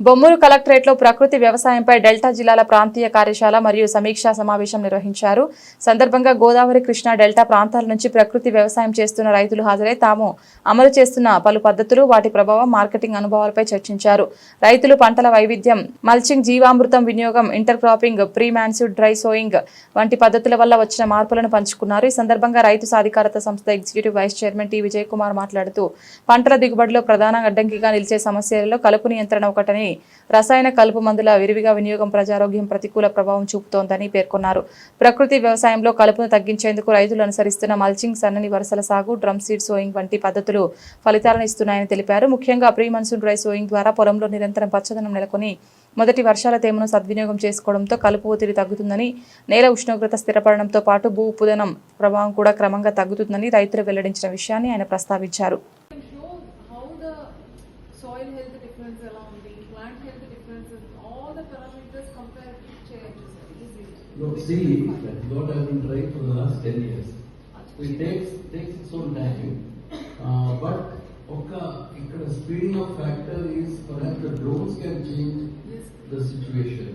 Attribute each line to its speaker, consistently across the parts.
Speaker 1: బొమ్మూరు కలెక్టరేట్లో ప్రకృతి వ్యవసాయంపై డెల్టా జిల్లాల ప్రాంతీయ కార్యశాల మరియు సమీక్షా సమావేశం నిర్వహించారు. సందర్భంగా గోదావరి కృష్ణా డెల్టా ప్రాంతాల నుంచి ప్రకృతి వ్యవసాయం చేస్తున్న రైతులు హాజరై తాము అమలు చేస్తున్న పలు పద్ధతులు వాటి ప్రభావం మార్కెటింగ్ అనుభవాలపై చర్చించారు. రైతులు పంటల వైవిధ్యం మల్చింగ్ జీవామృతం వినియోగం inter cropping pre dry sowing వంటి పద్ధతుల వల్ల వచ్చిన మార్పులను పంచుకున్నారు. ఈ సందర్భంగా రైతు సాధికారత సంస్థ executive vice chairman T Vijay Kumar మాట్లాడుతూ పంటల దిగుబడిలో ప్రధాన అడ్డంకిగా నిలిచే సమస్యలలో కలుపు నియంత్రణ ఒకటని రసాయన కలుపు మందుల విరివిగా వినియోగం ప్రజారోగ్యం ప్రతికూల ప్రభావం చూపుతోందని పేర్కొన్నారు. ప్రకృతి వ్యవసాయంలో కలుపును తగ్గించేందుకు రైతులు అనుసరిస్తున్న మల్చింగ్ సన్నని వరుసల సాగు డ్రమ్ సీడ్ సోయింగ్ వంటి పద్ధతులు ఫలితాలను ఇస్తున్నాయని తెలిపారు. ముఖ్యంగా ప్రీ మన్సూన్ డ్రై సోయింగ్ ద్వారా పొలంలో నిరంతరం పచ్చదనం నెలకొని మొదటి వర్షాల తేమను సద్వినియోగం చేసుకోవడంతో కలుపు ఒత్తిడి తగ్గుతుందని నేల ఉష్ణోగ్రత స్థిరపడడంతో పాటు భూ ఉపదనం ప్రభావం కూడా క్రమంగా తగ్గుతుందని రైతులు వెల్లడించిన విషయాన్ని ఆయన ప్రస్తావించారు.
Speaker 2: Parameters compare చేయొచ్చు sir easily
Speaker 3: No, see, what I've been trying for the last ten years. It takes, takes its own time, uh, but ఒక ఇక్కడ speeding up factor is perhaps the drones can change
Speaker 2: Yes.
Speaker 3: the situation.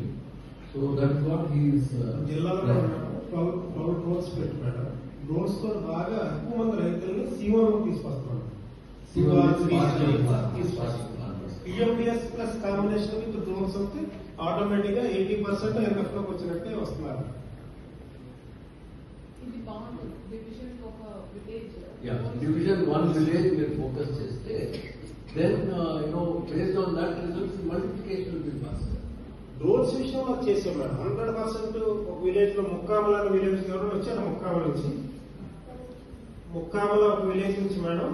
Speaker 3: So that's what he is. uh,
Speaker 4: జిల్లాలో. Twelve twelve drones పెట్టి madam డ్రోన్స్తో బాగా ఎక్కువ మంది రైతుల్ని సీఓలో తీసుకొస్తున్నాం
Speaker 3: Siva is faster, is faster planters.
Speaker 4: PMDS plus combination with drones వస్తే ఆటోమేటిక్గా ఎయిటీ పర్సెంట్ ఎన్ఎఫ్లోకి వచ్చినట్టే వస్తున్నారు.
Speaker 2: డివిజన్ ఒక village
Speaker 3: Yeah, division one village మీరు focus చేస్తే, then, you know, based on that results, multiplication will be faster.
Speaker 4: Drones విషయంలో చేసాం మేడం. హండ్రెడ్ పర్సెంట్ ఒక విలేజ్లో ముక్కామల విలేజ్ ఎవరైనా వచ్చారు ముక్కామల నుంచి. ముక్కామల ఒక విలేజ్ నుంచి మేడం.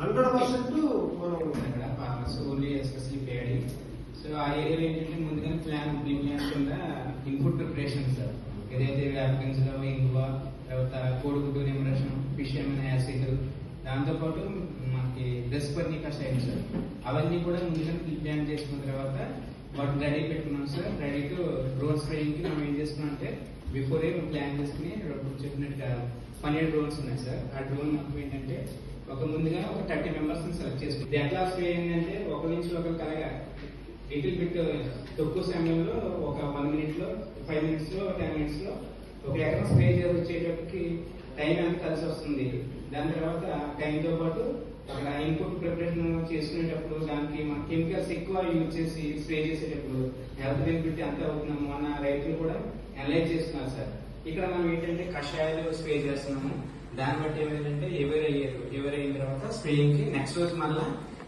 Speaker 4: హండ్రెడ్ పర్సెంట్ మనం
Speaker 5: సో ఆ ఏరియాలో ఏంటంటే ముందుగానే ప్లాన్ ప్రీ ప్లాన్ కింద ఇన్పుట్ ప్రిపరేషన్ సార్. ఏదైతే వ్యాపకించలో ఇంగువ తర్వాత కోడిగుడ్డు నిమరేషన్ ఫిష్ ఏమైనా యాసిడ్ దాంతోపాటు మనకి డ్రెస్ రెస్పర్ని కష్టాయి సార్ అవన్నీ కూడా ముందుగానే ప్రీ ప్లాన్ చేసుకున్న తర్వాత వాటిని రెడీ పెట్టుకున్నాం సార్. రెడీ టు డ్రోన్ స్ప్రేయింగ్కి మనం ఏం చేస్తున్నాం అంటే బిఫోరే ప్లాన్ చేసుకుని చెప్పినట్టుగా పన్నెండు డ్రోన్స్ ఉన్నాయి సార్. ఆ డ్రోన్ మొత్తం ఏంటంటే ఒక ముందుగా ఒక థర్టీ మెంబర్స్ సెలెక్ట్ చేసుకుంటాం. ఎట్లా స్ప్రే ఏంటంటే ఒక నుంచి ఒకరికి కలగా లిటిల్ బిట్ uh, తక్కువ సమయంలో ఒక వన్ మినిట్లో ఫైవ్ మినిట్స్లో టెన్ మినిట్స్లో ఒక ఎకరం స్ప్రే చేసి వచ్చేటప్పటికి టైం ఎంత కలిసి వస్తుంది? దాని తర్వాత టైంతో పాటు అక్కడ ఇన్పుట్ ప్రిపరేషన్ చేసుకునేటప్పుడు దానికి మన కెమికల్స్ ఎక్కువ యూజ్ చేసి స్ప్రే చేసేటప్పుడు హెల్త్ బెనిఫిట్ ఎంత అవుతున్నాము అన్న రైతులు కూడా అనలైజ్ చేస్తున్నారు సార్. ఇక్కడ మనం ఏంటంటే కషాయాలు స్ప్రే చేస్తున్నాము. దాన్ని బట్టి ఏమైందంటే ఎవరు అయ్యారు? ఎవరు అయిన తర్వాత స్ప్రేయింగ్కి నెక్స్ట్ రోజు మళ్ళీ